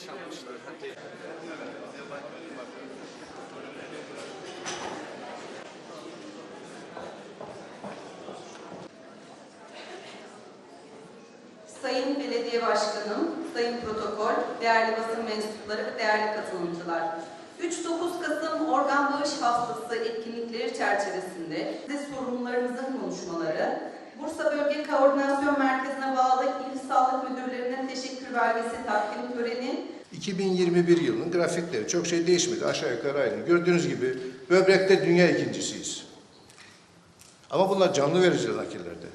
yaşanmıştır. Sayın Belediye Başkanım, Sayın Protokol, değerli basın mensupları, değerli katılımcılar. 3-9 Kasım organ bağış haftası etkinlikleri çerçevesinde size sorunlarınızın konuşmaları, Bursa Bölge Koordinasyon Merkezi'ne bağlı İl Sağlık Müdürlerine teşekkür belgesi takdim töreni 2021 yılının grafikleri çok şey değişmedi aşağı yukarı aynı. Gördüğünüz gibi böbrekte dünya ikincisiyiz. Ama bunlar canlı verici nakillerde.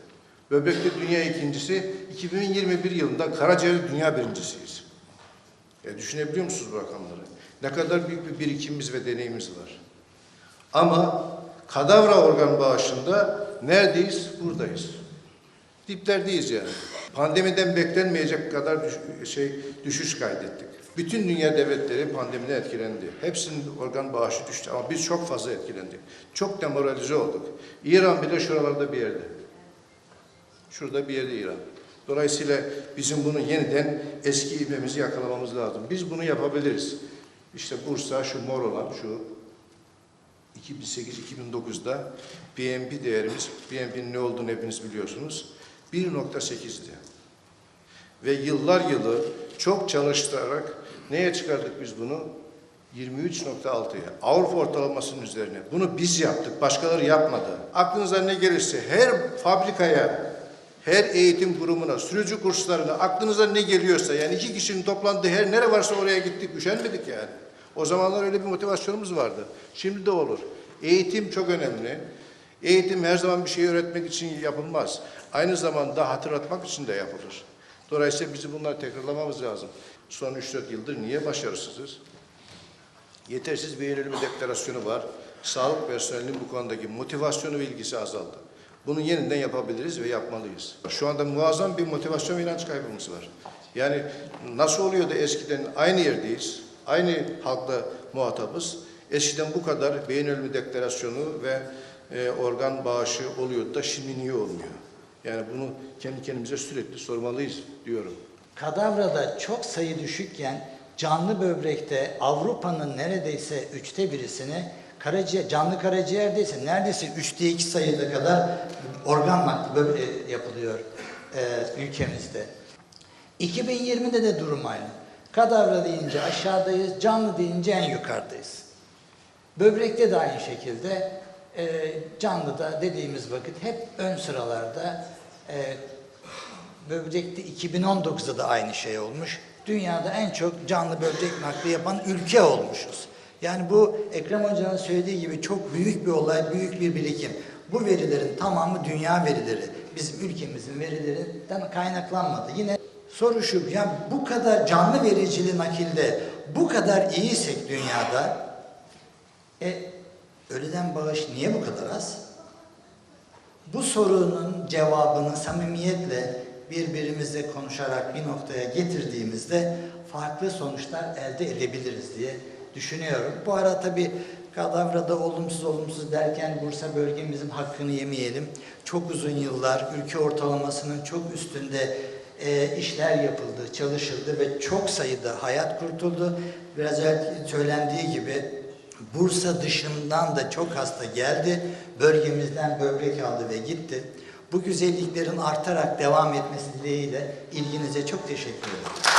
Böbrekte dünya ikincisi, 2021 yılında karaciğer dünya birincisiyiz. E düşünebiliyor musunuz bu rakamları? Ne kadar büyük bir birikimimiz ve deneyimimiz var. Ama kadavra organ bağışında neredeyiz? Buradayız. Diplerdeyiz yani. Pandemiden beklenmeyecek kadar düş- şey düşüş kaydettik. Bütün dünya devletleri pandemiden etkilendi. Hepsinin organ bağışı düştü ama biz çok fazla etkilendik. Çok demoralize olduk. İran bile şuralarda bir yerde. Şurada bir yerde İran. Dolayısıyla bizim bunu yeniden eski ivmemizi yakalamamız lazım. Biz bunu yapabiliriz. İşte Bursa şu mor olan şu 2008-2009'da BNP değerimiz, BNP'nin ne olduğunu hepiniz biliyorsunuz, 1.8'di. Ve yıllar yılı çok çalıştırarak neye çıkardık biz bunu? 23.6'ya. Avrupa ortalamasının üzerine. Bunu biz yaptık, başkaları yapmadı. Aklınıza ne gelirse her fabrikaya, her eğitim kurumuna, sürücü kurslarına, aklınıza ne geliyorsa yani iki kişinin toplandığı her nere varsa oraya gittik, üşenmedik yani. O zamanlar öyle bir motivasyonumuz vardı. Şimdi de olur. Eğitim çok önemli. Eğitim her zaman bir şey öğretmek için yapılmaz. Aynı zamanda hatırlatmak için de yapılır. Dolayısıyla bizim bunları tekrarlamamız lazım. Son 3-4 yıldır niye başarısızız? Yetersiz bir yönelim deklarasyonu var. Sağlık personelinin bu konudaki motivasyonu ve ilgisi azaldı. Bunu yeniden yapabiliriz ve yapmalıyız. Şu anda muazzam bir motivasyon ve inanç kaybımız var. Yani nasıl oluyor da eskiden aynı yerdeyiz, aynı halkla muhatabız. Eskiden bu kadar beyin ölümü deklarasyonu ve e, organ bağışı oluyordu da şimdi niye olmuyor? Yani bunu kendi kendimize sürekli sormalıyız diyorum. Kadavrada çok sayı düşükken canlı böbrekte Avrupa'nın neredeyse üçte birisini karaciğer, canlı karaciğerde ise neredeyse üçte iki sayıda kadar organ nakli böbre- yapılıyor e, ülkemizde. 2020'de de durum aynı. Kadavra deyince aşağıdayız, canlı deyince en yukarıdayız. Böbrekte de aynı şekilde e, canlıda dediğimiz vakit hep ön sıralarda e, böbrekte 2019'da da aynı şey olmuş. Dünyada en çok canlı böbrek nakli yapan ülke olmuşuz. Yani bu Ekrem Hoca'nın söylediği gibi çok büyük bir olay, büyük bir birikim. Bu verilerin tamamı dünya verileri. Bizim ülkemizin verilerinden kaynaklanmadı. Yine soru şu, ya bu kadar canlı vericili nakilde bu kadar iyiysek dünyada e, ölüden bağış niye bu kadar az? Bu sorunun cevabını samimiyetle birbirimizle konuşarak bir noktaya getirdiğimizde farklı sonuçlar elde edebiliriz diye düşünüyorum. Bu ara tabii kadavrada olumsuz olumsuz derken Bursa bölgemizin hakkını yemeyelim. Çok uzun yıllar ülke ortalamasının çok üstünde e, işler yapıldı, çalışıldı ve çok sayıda hayat kurtuldu. Biraz önce söylendiği gibi Bursa dışından da çok hasta geldi. Bölgemizden böbrek aldı ve gitti. Bu güzelliklerin artarak devam etmesi dileğiyle ilginize çok teşekkür ederim.